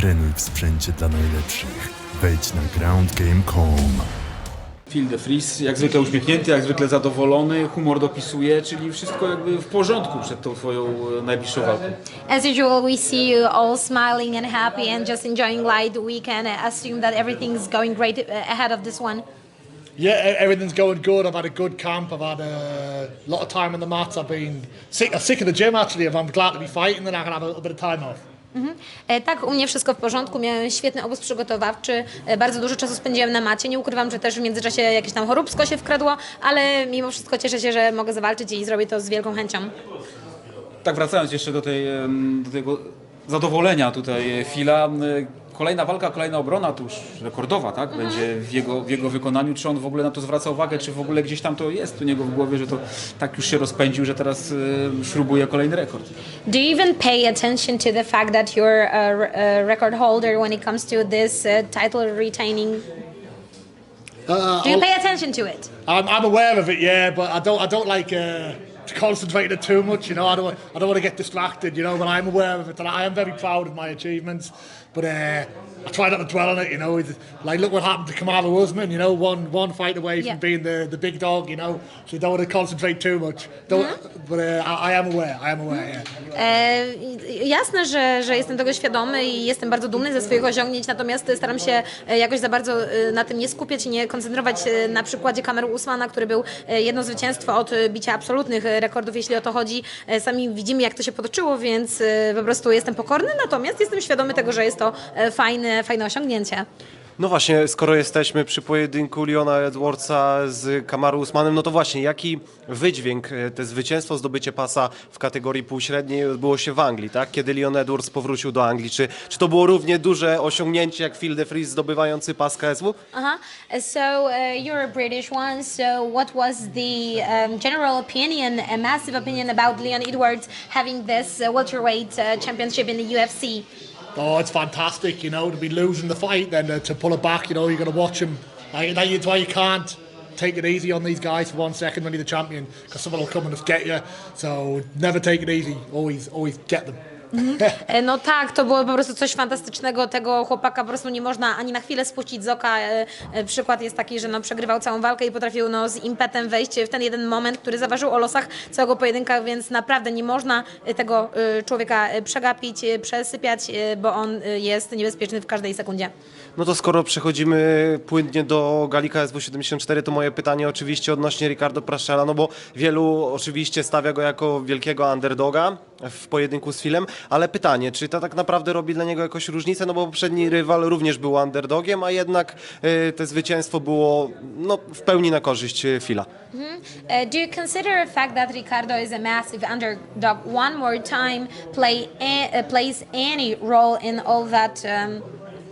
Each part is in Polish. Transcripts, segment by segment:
Trenuj w sprzęcie dla najlepszych. Wejdź na groundgame.com. Phil de Vries, jak zwykle uśmiechnięty, jak zwykle zadowolony, humor dopisuje, czyli wszystko jakby w porządku przed tą twoją e, najbliższą walką. As usual, we see you all smiling and happy and just enjoying light. We can assume that everything's going great uh, ahead of this one. Yeah, e- everything's going good. I've had a good camp. I've had a lot of time in the mats. I've been sick. I'm sick of the gym actually. If I'm glad to be fighting, then I can have a little bit of time off. E, Tak, u mnie wszystko w porządku. Miałem świetny obóz przygotowawczy. E, Bardzo dużo czasu spędziłem na macie. Nie ukrywam, że też w międzyczasie jakieś tam choróbsko się wkradło, ale mimo wszystko cieszę się, że mogę zawalczyć i zrobię to z wielką chęcią. Tak wracając jeszcze do, tej, do tego zadowolenia tutaj e, Phila, m, kolejna walka, kolejna obrona, to już rekordowa, tak? Będzie w jego, w jego wykonaniu. Czy on w ogóle na to zwraca uwagę, czy w ogóle gdzieś tam to jest u niego w głowie, że to tak już się rozpędził, że teraz e, śrubuje kolejny rekord. Do you even pay attention to the fact that you're a, a record holder when it comes to this uh, title retaining? Uh, Do you pay attention to it? I'm, I'm aware of it, yeah, but I don't I don't like uh, to concentrate it too much. You know, I don't I don't want to get distracted. You know, but I'm aware of it, and I am very proud of my achievements. But uh, I try not to dwell on it. You know, like look what happened to Kamaru Usman. You know, one one fight away from Yeah. being the, the big dog. You know, so don't want to concentrate too much. Don't, But uh, I, I am aware. I am aware. Yeah. E, jasne, że, że jestem tego świadomy i jestem bardzo dumny ze swoich osiągnięć, natomiast staram się e, jakoś za bardzo e, na tym nie skupiać i nie koncentrować e, na przykładzie Kameru Usmana, który był jedno zwycięstwo od bicia absolutnych rekordów, jeśli o to chodzi. E, Sami widzimy, jak to się potoczyło, więc e, po prostu jestem pokorny, natomiast jestem świadomy tego, że jest to e, fajne, fajne osiągnięcie. No właśnie, skoro jesteśmy przy pojedynku Leona Edwardsa z Kamaru Usmanem, no to właśnie, jaki wydźwięk e, te zwycięstwo, zdobycie pasa w kategorii półśredniej odbyło się w Anglii, tak? Kiedy Leon Edwards powrócił do Anglii. Czy, czy to było równie duże osiągnięcie jak Phil de Vries zdobywający pas KSW? Uh, So uh, you're a British one. So what was the um, general opinion, a massive opinion about Leon Edwards having this uh, welterweight uh, championship in the UFC? Oh, it's fantastic, you know, to be losing the fight, then uh, to pull it back, you know, you're going to watch him. Like, that's why you can't take it easy on these guys for one second when you're the champion, because someone will come and just get you. So never take it easy. Always, always get them. E, No tak, to było po prostu coś fantastycznego. Tego chłopaka po prostu nie można ani na chwilę spuścić z oka. E, e, Przykład jest taki, że no, przegrywał całą walkę i potrafił no, z impetem wejść w ten jeden moment, który zaważył o losach całego pojedynka, więc naprawdę nie można tego człowieka przegapić, przesypiać, bo on jest niebezpieczny w każdej sekundzie. No to skoro przechodzimy płynnie do gali KSW 74, to moje pytanie oczywiście odnośnie Ricardo Praszela, no bo wielu oczywiście stawia go jako wielkiego underdoga w pojedynku z Filem, ale pytanie, czy to tak naprawdę robi dla niego jakąś różnicę, no bo poprzedni rywal również był underdogiem, a jednak y, to zwycięstwo było no, w pełni na korzyść y, Fila. Uh, do you consider the fact that Ricardo is a massive underdog one more time play a, uh, plays any role in all that um,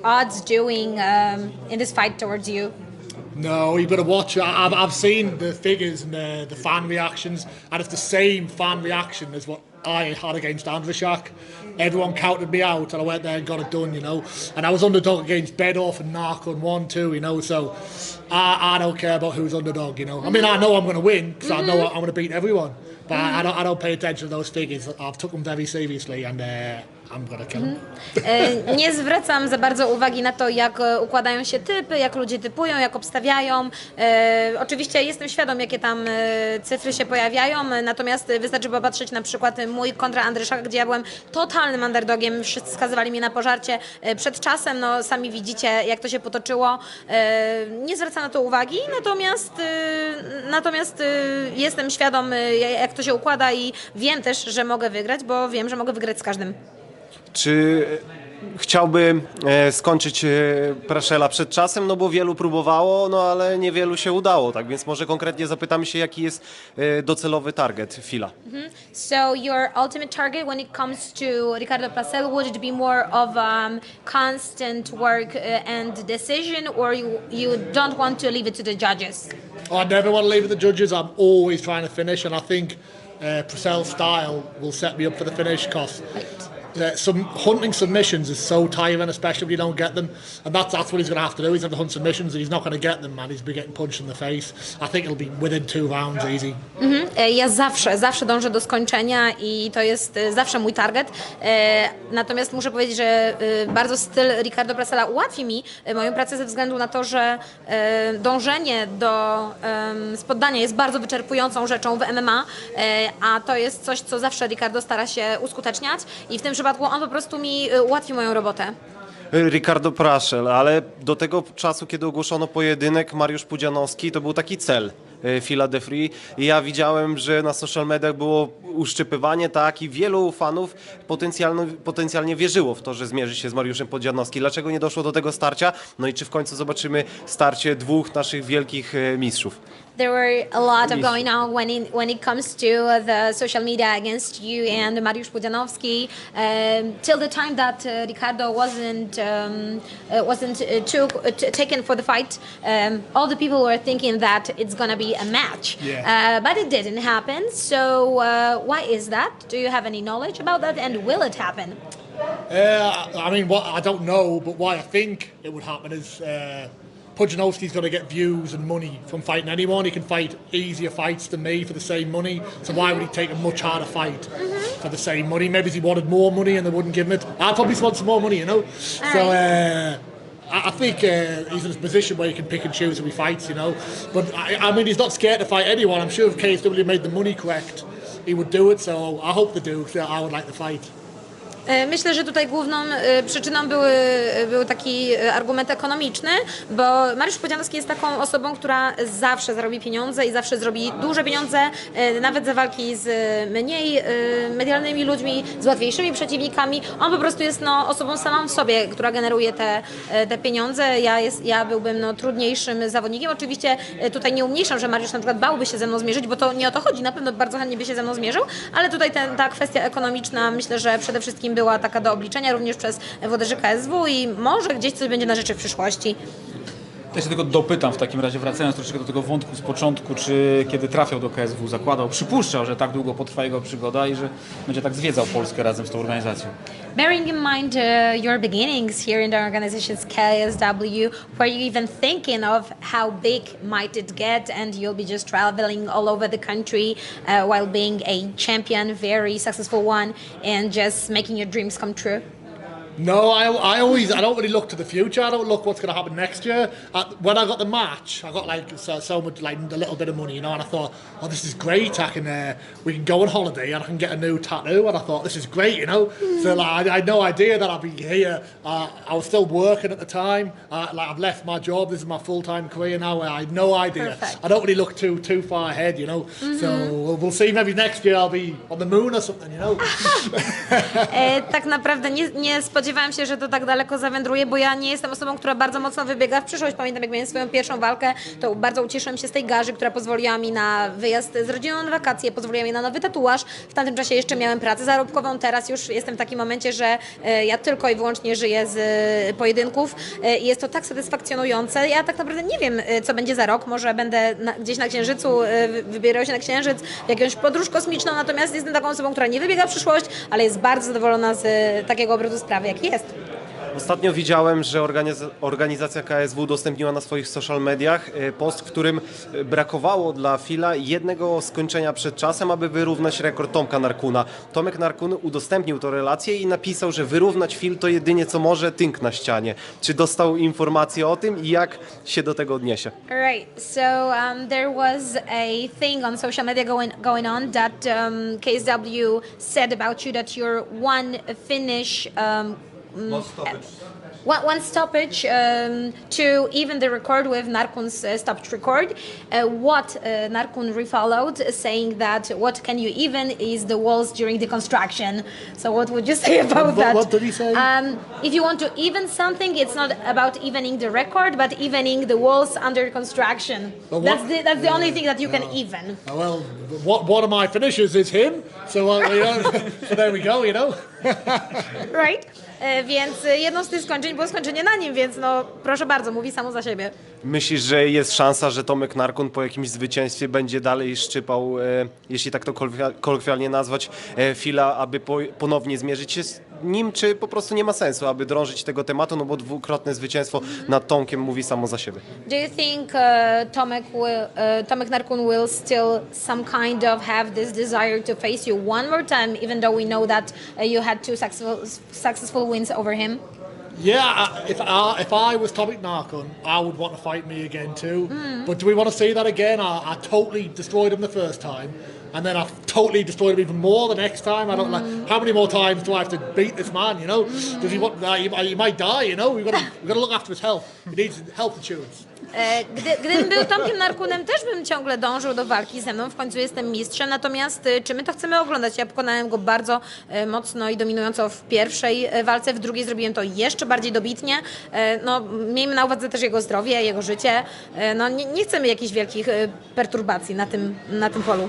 odds doing um, in this fight towards you? No, you better watch. I, I've seen the figures and the, the fan reactions, and it's the same fan reaction as what I had against Andrishak. Everyone counted me out, and I went there and got it done, you know. And I was underdog against Bedoff and Narco and one, two, you know. So I, I don't care about who's underdog, you know. I mean, I know I'm going to win because I know I'm going to beat everyone, but I, I don't. I don't pay attention to those figures. I've took them very seriously, and uh, Them. E, Nie zwracam za bardzo uwagi na to, jak e, układają się typy, jak ludzie typują, jak obstawiają. E, oczywiście jestem świadom, jakie tam cyfry się pojawiają, natomiast wystarczy popatrzeć na przykład mój kontra Andryszak, gdzie ja byłem totalnym underdogiem, wszyscy skazywali mnie na pożarcie przed czasem, no sami widzicie, jak to się potoczyło. Nie zwracam na to uwagi, natomiast, natomiast jestem świadom, jak to się układa i wiem też, że mogę wygrać, bo wiem, że mogę wygrać z każdym. Czy chciałby e, skończyć e, Praszela przed czasem, no bo wielu próbowało, no ale niewielu się udało, tak więc może konkretnie zapytamy się, jaki jest e, docelowy target Fila. So your ultimate target when it comes to Ricardo Placel would it be more of um, constant work uh, and decision, or you you don't want to leave it to the judges? I never want to leave it to the judges. I'm always trying to finish, and I think uh, Purcell's style will set me up for the finish because uh, some hunting submissions is so tiring, especially if you don't get them. And that's that's what he's going to have to do. He's going to hunt submissions, and he's not going to get them, and he's be getting punched in the face. I think it'll be within two rounds, easy. E, Ja zawsze, zawsze dążę do skończenia i to jest e, zawsze mój target. E, Natomiast muszę powiedzieć, że bardzo styl Ricardo Prasela ułatwi mi moją pracę ze względu na to, że dążenie do spoddania jest bardzo wyczerpującą rzeczą w MMA, a to jest coś, co zawsze Ricardo stara się uskuteczniać i w tym przypadku on po prostu mi e, ułatwi moją robotę. Ricardo Praszel, ale do tego czasu, kiedy ogłoszono pojedynek, Mariusz Pudzianowski, to był taki cel e, Phila de Free. I ja widziałem, że na social mediach było uszczypywanie, tak, i wielu fanów potencjalnie, wierzyło w to, że zmierzy się z Mariuszem Pudzianowskim. Dlaczego nie doszło do tego starcia? No i czy w końcu zobaczymy starcie dwóch naszych wielkich mistrzów? There were a lot of going on when it, when it comes to uh, the social media against you and Mariusz Pudzianowski. Um, till the time that uh, Ricardo wasn't um, uh, wasn't uh, took, uh, t- taken for the fight, um, all the people were thinking that it's gonna be a match. Yeah. Uh, but it didn't happen. So uh, why is that? Do you have any knowledge about that? And will it happen? Uh, I mean, what I don't know, but why I think it would happen is Pudzianowski's going to get views and money from fighting anyone. He can fight easier fights than me for the same money. So why would he take a much harder fight for the same money? Maybe he wanted more money and they wouldn't give him it. I'd probably want some more money, you know. So. Uh, I I think uh, he's in a position where he can pick and choose who he fights, you know. But I, I mean, he's not scared to fight anyone. I'm sure if KSW made the money correct, he would do it. So I hope they do. I would like to fight. E, Myślę, że tutaj główną e, przyczyną były, był taki e, argument ekonomiczny, bo Mariusz Pudzianowski jest taką osobą, która zawsze zarobi pieniądze i zawsze zrobi duże pieniądze, nawet za walki z mniej medialnymi ludźmi, z łatwiejszymi przeciwnikami. On po prostu jest no, osobą samą w sobie, która generuje te, te pieniądze. Ja, jest, ja byłbym no, trudniejszym zawodnikiem. Oczywiście tutaj nie umniejszam, że Mariusz na przykład bałby się ze mną zmierzyć, bo to nie o to chodzi. Na pewno bardzo chętnie by się ze mną zmierzył, ale tutaj ten, ta kwestia ekonomiczna myślę, że przede wszystkim była taka do obliczenia również przez włodarzy KSW i może gdzieś coś będzie na rzeczy w przyszłości. Ja się tylko dopytam w takim razie, wracając troszeczkę do tego wątku z początku, czy kiedy trafiał do KSW, zakładał, przypuszczał, że tak długo potrwa jego przygoda i że będzie tak zwiedzał Polskę razem z tą organizacją. Bearing in mind uh, your beginnings here in the organization's KSW, were you even thinking of how big might it get and you'll be just traveling all over the country uh, while being a champion, very successful one, and just making your dreams come true? No, I, I always I don't really look to the future. I don't look what's going to happen next year. Uh, when I got the match, I got like so, so much like a little bit of money, you know, and I thought, oh, this is great. I can uh, we can go on holiday and I can get a new tattoo, and I thought this is great, you know. So like I, I had no idea that I'd be here. Uh, I was still working at the time. Uh, like I've left my job. This is my full time career now. I had no idea. Perfect. I don't really look too too far ahead, you know. So we'll, we'll see. Maybe next year I'll be on the moon or something, you know. E, tak naprawdę nie, nie spodziewałam się, że to tak daleko zawędruje, bo ja nie jestem osobą, która bardzo mocno wybiega w przyszłość. Pamiętam, jak miałem swoją pierwszą walkę, to bardzo ucieszyłem się z tej garzy, która pozwoliła mi na wyjazd z rodziną na wakacje, pozwoliła mi na nowy tatuaż. W tamtym czasie jeszcze miałem pracę zarobkową, teraz już jestem w takim momencie, że e, ja tylko i wyłącznie żyję z e, pojedynków e, i jest to tak satysfakcjonujące. Ja tak naprawdę nie wiem, co będzie za rok. Może będę na, gdzieś na Księżycu, wy- wybierał się na Księżyc, jakąś podróż kosmiczną, natomiast jestem taką osobą, która nie wybiega w przyszłość, ale jest bardzo zadowolona z takiego obrotu sprawy, jaki jest. Ostatnio widziałem, że organiz- organizacja KSW udostępniła na swoich social mediach e, post, w którym e, brakowało dla Fila jednego skończenia przed czasem, aby wyrównać rekord Tomka Narkuna. Tomek Narkun udostępnił tę relację i napisał, że wyrównać Fil to jedynie co może tynk na ścianie. Czy dostał informację o tym i jak się do tego odniesie? Right. So um, there was a thing on social media going going on that um, KSW said about you that you're one finish. Um, mm, One, one stoppage um, to even the record with Narkun's uh, stoppage record. Uh, what uh, Narkun refollowed, uh, saying that what can you even is the walls during the construction. So what would you say about What- that? what did he say? Um, if you want to even something, it's not about evening the record, but evening the walls under construction. What- that's the that's the only thing that you can even. Oh, well, what, one of my finishers is him, so, uh, you know, so there we go, you know. Right? E, Więc jedną z tych skończeń było skończenie na nim, więc no proszę bardzo, mówi samo za siebie. Myślisz, że jest szansa, że Tomek Narkun po jakimś zwycięstwie będzie dalej szczypał, e, jeśli tak to kolokwial- kolokwialnie nazwać, e, Fila, aby po, ponownie zmierzyć się z nim, czy po prostu nie ma sensu, aby drążyć tego tematu, no bo dwukrotne zwycięstwo nad Tomkiem mówi samo za siebie. Do you think uh, Tomek will, uh, Tomek Narkun will still some kind of have this desire to face you one more time, even though we know that uh, you had two successful successful wins over him? Yeah, I- if I, if I was Topic Narkon, I would want to fight me again too. But do we want to see that again? I, I totally destroyed him the first time, and then I've totally destroyed him even more the next time. I don't like how many more times do I have to beat this man? You know, does he want? Uh, he, he might die. You know, we've got to we've got to look after his health. He needs health insurance. E, Gdy, gdybym był Tomkiem Narkunem, też bym ciągle dążył do walki ze mną. W końcu jestem mistrzem. Natomiast e, czy my to chcemy oglądać? Ja pokonałem go bardzo e, mocno i dominująco w pierwszej walce, w drugiej zrobiłem to jeszcze bardziej dobitnie. No, miejmy na uwadze też jego zdrowie, jego życie. No, nie, nie chcemy jakichś wielkich perturbacji na tym, na tym polu.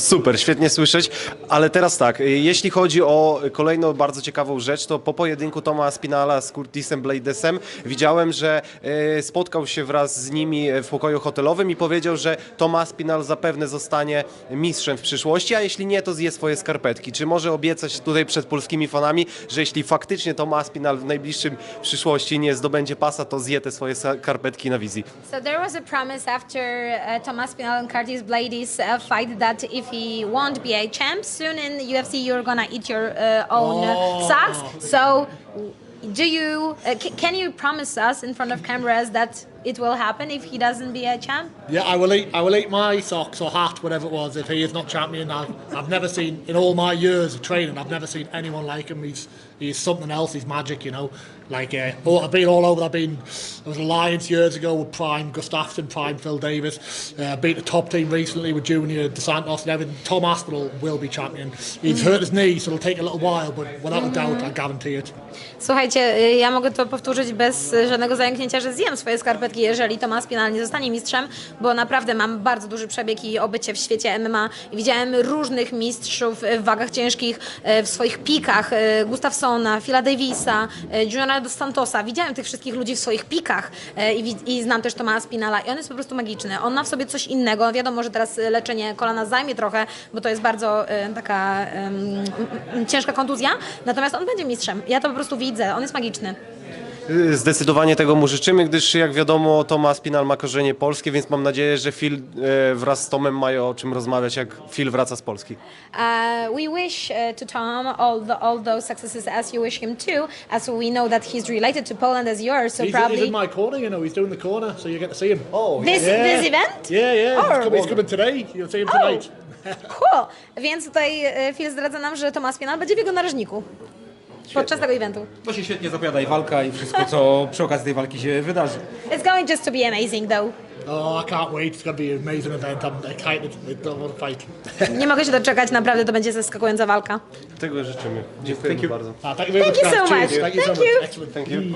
Super, świetnie słyszeć, ale teraz tak, y, jeśli chodzi o kolejną bardzo ciekawą rzecz, to po pojedynku Toma Spinala z Curtisem Bladesem widziałem, że y, spotkał się wraz z nimi w pokoju hotelowym i powiedział, że Toma Spinal zapewne zostanie mistrzem w przyszłości, a jeśli nie, to zje swoje skarpetki. Czy może obiecać tutaj przed polskimi fanami, że jeśli faktycznie Toma Spinal w najbliższym przyszłości nie zdobędzie pasa, to zje te swoje skarpetki na wizji? So there was a promise after uh, Thomas Pinal and Curtis Blades uh, fight that if he won't be a champ soon in the UFC, you're gonna eat your uh, own uh, socks. So, do you uh, c- can you promise us in front of cameras that it will happen if he doesn't be a champ? Yeah, I will eat. I will eat my socks or hat, whatever it was, if he is not champion. I've, I've never seen in all my years of training. I've never seen anyone like him. He's he's something else. He's magic, you know. Like uh, oh, I've been all over. I've been. I was Alliance years ago with Prime Gustafsson, Prime Phil Davis. Uh, beat the top team recently with Junior DeSantos and everything. Tom Aspinall will be champion. He's hurt his knee, so it'll take a little while, but without a doubt, I guarantee it. Słuchajcie, y, ja mogę to powtórzyć bez y, żadnego zająknięcia, że zjem swoje skarpetki, jeżeli Tomasz Pinal nie zostanie mistrzem, bo naprawdę mam bardzo duży przebieg i obycie w świecie MMA. Widziałem różnych mistrzów w wagach ciężkich y, w swoich pikach. Gustafsona, Phila Davisa, Juniora dos Santosa. Widziałem tych wszystkich ludzi w swoich pikach y, i, i znam też Tomasza Spinala i on jest po prostu magiczny. On ma w sobie coś innego. Wiadomo, że teraz y, leczenie kolana zajmie trochę, bo to jest bardzo y, taka ciężka kontuzja, natomiast on będzie mistrzem. Ja to po prostu widzę, on jest magiczny. Zdecydowanie tego mu życzymy, gdyż jak wiadomo Tomasz Spinal ma korzenie polskie, więc mam nadzieję, że Phil e, wraz z Tomem mają o czym rozmawiać, jak Phil wraca z Polski. Uh, we wish uh, to Tom all, the, all those successes as you wish him too, as we know that he's related to Poland as you are, so He's, he's probably in my corner, you know. He's doing the corner, so you get to see him. Oh, this, this event? Yeah, yeah. Oh. He's, coming, he's coming today. You'll see him Oh. tonight. Cool. Więc tutaj e, Phil zdradza nam, że Tomasz Spinal będzie w jego narożniku podczas tego eventu. To się świetnie zapowiada i walka i wszystko, co przy okazji tej walki się wydarzy. It's going just to be amazing though. Oh, I can't wait. It's going to be an amazing event. I'm excited. I don't want to fight. Nie mogę się doczekać, naprawdę to będzie zaskakująca walka. Tego życzymy. Dziękuję bardzo. Uh, thank you very Thank much. you so guys. much. Cheers. Thank you so Thank much. you. Excellent. Thank you.